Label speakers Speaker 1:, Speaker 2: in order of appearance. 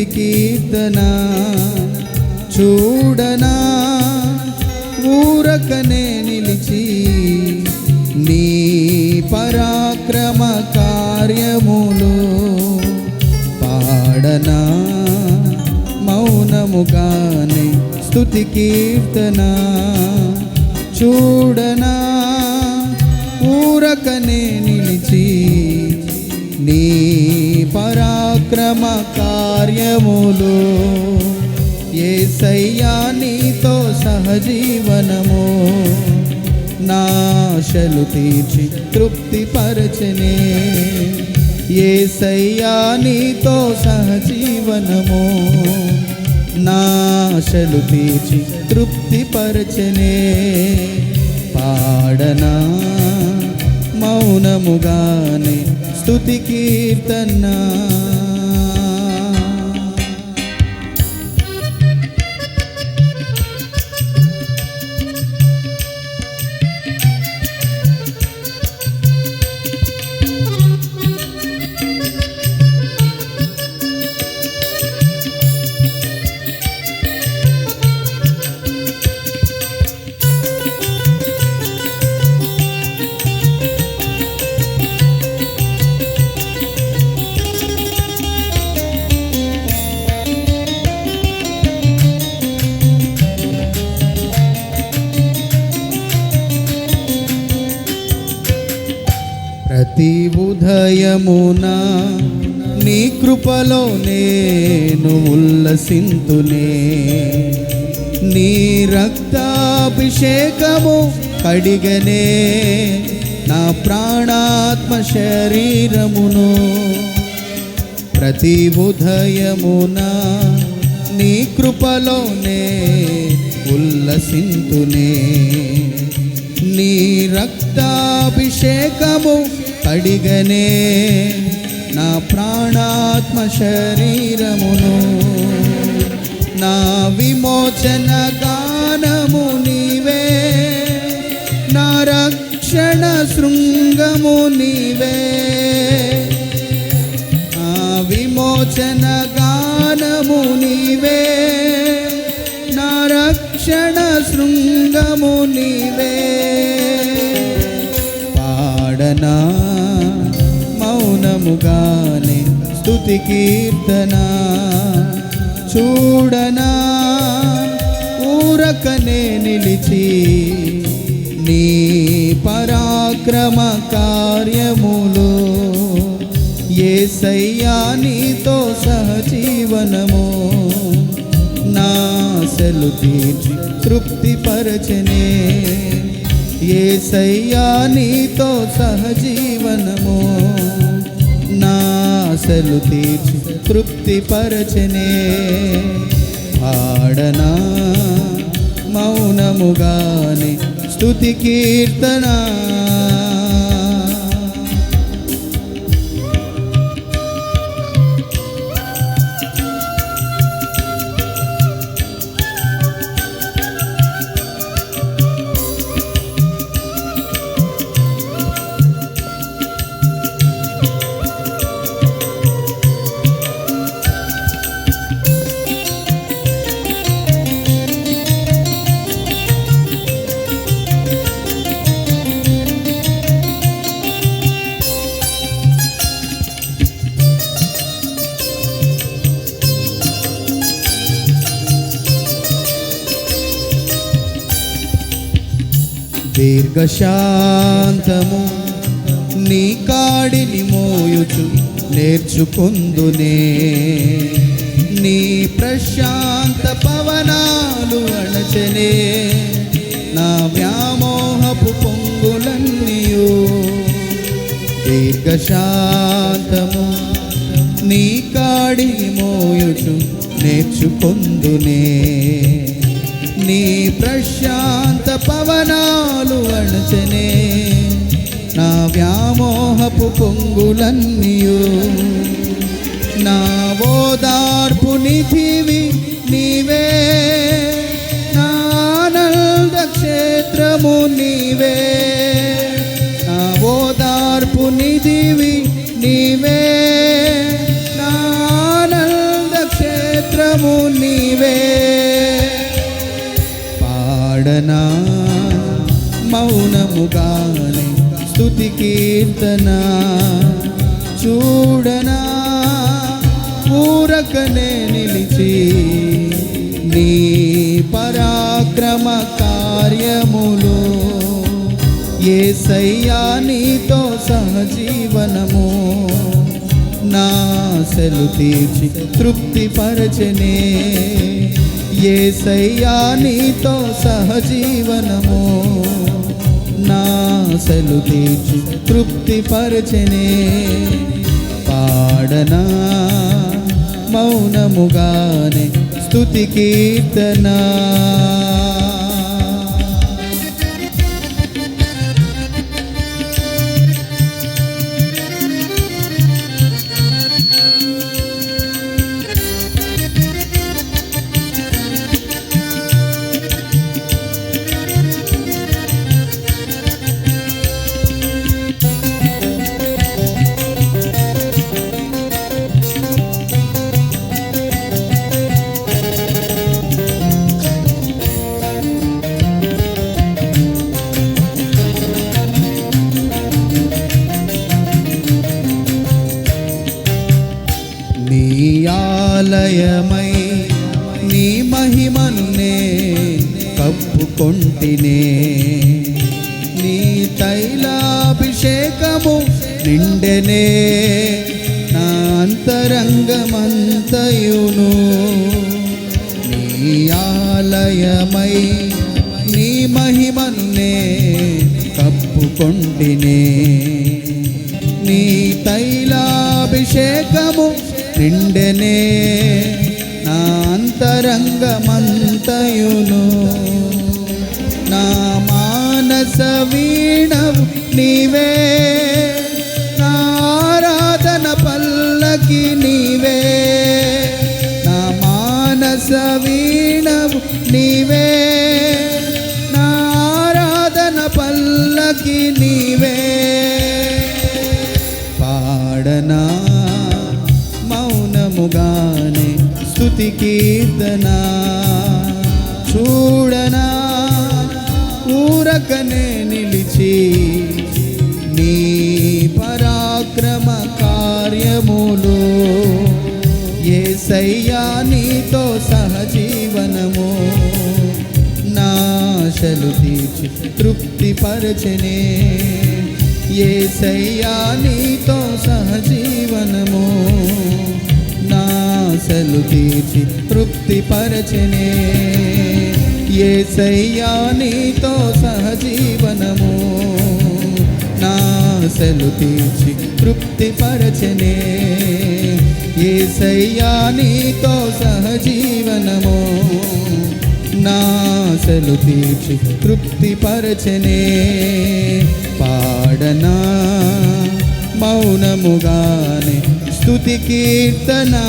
Speaker 1: మౌనముగానే కీర్తన చూడనా ఊరకనే నిలిచి నీ పరాక్రమ కార్యములు పాడనా మౌనముగానే స్తుతి కీర్తన చూడనా ఊరకనే నిలిచి నీ పరాక్రమ కార్యములు. ఏ నీతో సహజీవనము. నాశలు తీర్చి తృప్తి పరచనే ఏ నీతో సహజీవనము. నాశలు తీర్చి తృప్తి పరచనే పాడనా మౌనముగానే స్తుతి కీర్తనా. ప్రతి ఉదయమున నీ కృపలో నేను ఉల్లసింతునే. నీ రక్తాభిషేకము కడిగనే నా ప్రాణాత్మ శరీరమును. ప్రతి ఉదయమున నీ కృపలోనే ఉల్లసింతునే. నీ రక్తాభిషేకము కడిగనే నా ప్రాణాత్మ శరీరమును. నా విమోచన గానము నీవే. నా రక్షణ శృంగము నీవే. నా విమోచన గానము నీవే. నా రక్షణ శృంగము నీవే. మౌనముగానే స్థుతి కీర్తన. చూడనా ఊరకనే నిలిచి నీ పరాక్రమ కార్యములు. ఏసయ్యా నీతో సహజీవనము. నాశలు తీర్చి తృప్తి పరచనే ఏసయ్యా నీతో సహజీవనము. ఆశలు తీర్చి తృప్తి పరచనే పాడనా మౌనముగానే స్తుతి కీర్తనా. దీర్ఘశాంతము నీ కాడిని మోయుచు నేర్చుకుందునే. నీ ప్రశాంత పవనాలు అణచనే. నా వ్యామోహపు పొంగులన్నీయు. దీర్ఘశాంతము నీ కాడిని మోయుచు నేర్చుకుందునే. నీ ప్రశాంత పవనాలు అణచనే. నా వ్యామోహపు పొంగులన్నీయు. నా ఓదార్పు నిధివి నీవే. నా ఆనంద క్షేత్రము నీవే. నా ఓదార్పు నిధివి నీవే. పాడనా? మౌనముగానే స్థుతి కీర్తన? చూడనా? ఊరకనే నిలిచి నీ పరాక్రమ కార్యములు ఏ సయ్యా నీతో సహజీవనము నా సెలు తీర్చి తృప్తి పరచనే ఏసయ్యా నీతో సహజీవనము? నా సెలు తీర్చి తృప్తి పరచనే. పాడనా మౌనముగానే స్తుతి కీర్తనా. మహిమన్నే కప్పుకొంటినే. నీ తైలాభిషేకము నిండెనే. నా అంతరంగమంతయును. నీ ఆలయమై నీ మహిమన్నే కప్పుకొంటినే. నీ తైలాభిషేకము నిండెనే. నా అంతరంగమంతయును. నా మానస వీణవు నీవే. నా ఆరాధన పల్లకి నీవే. నా మానస వీణవు నీవే. నా ఆరాధన పల్లకి నీవే. స్తుతి కీర్తన. చూడనా ఊరకనే నిలిచి నీ పరాక్రమ కార్యములు. ఏసయ్యా నీతో సహజీవనము. నాశలు తీర్చి తృప్తి పరచనే ఏసయ్యా నీతో సహజీవనము. ఆశలు తీర్చి తృప్తి పరచనే సయ్యా నీతో సహజీవనము. నా ఆశలు తీర్చి తృప్తి పరచనే సయ్యా నీతో సహజీవనము. నాశలు తీర్చి తృప్తి పరచనే పాడనా మౌనముగానే స్తుతి కీర్తనా.